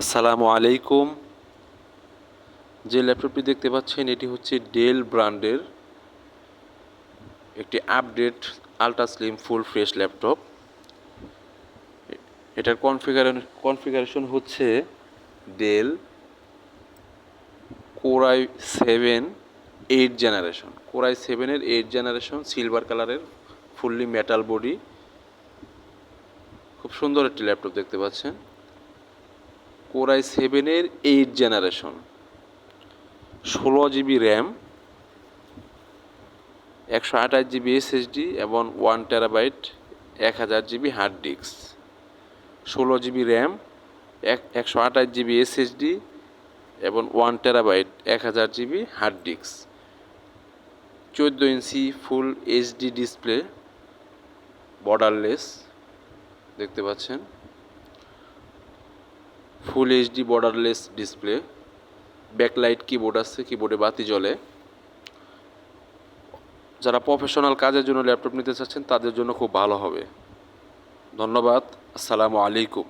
আসসালামু আলাইকুম। যে ল্যাপটপটি দেখতে পাচ্ছেন, এটি হচ্ছে ডেল ব্র্যান্ডের একটি update ultra slim full fresh laptop. এটার কনফিগার কনফিগারেশন হচ্ছে Dell core i seven eight generation core i সেভেনের এইট জেনারেশন সিলভার কালারের ফুললি মেটাল বডি খুব সুন্দর একটি ল্যাপটপ দেখতে পাচ্ছেন। কোরাই সেভেনের এইট জেনারেশন। ষোলো জিবি র্যাম, একশো আঠাশ জিবি এসএসডি এবং ওয়ান টেরাবাইট, এক হাজার জিবি হার্ড ডিস্ক। ষোলো জিবি র্যাম, এক, একশো আঠাশ জিবি এসএসডি এবং ওয়ান টেরাবাইট, এক হাজার জিবি হার্ড ডিস্ক। চোদ্দ inch full HD display, borderless, দেখতে পাচ্ছেন। Full HD borderless display backlight keyboard আছে কিবোর্ডে বাতি জ্বলে। যারা প্রফেশনাল কাজের জন্য ল্যাপটপ নিতে চাচ্ছেন, তাদের জন্য খুব ভালো হবে। ধন্যবাদ, আসসালামু আলাইকুম।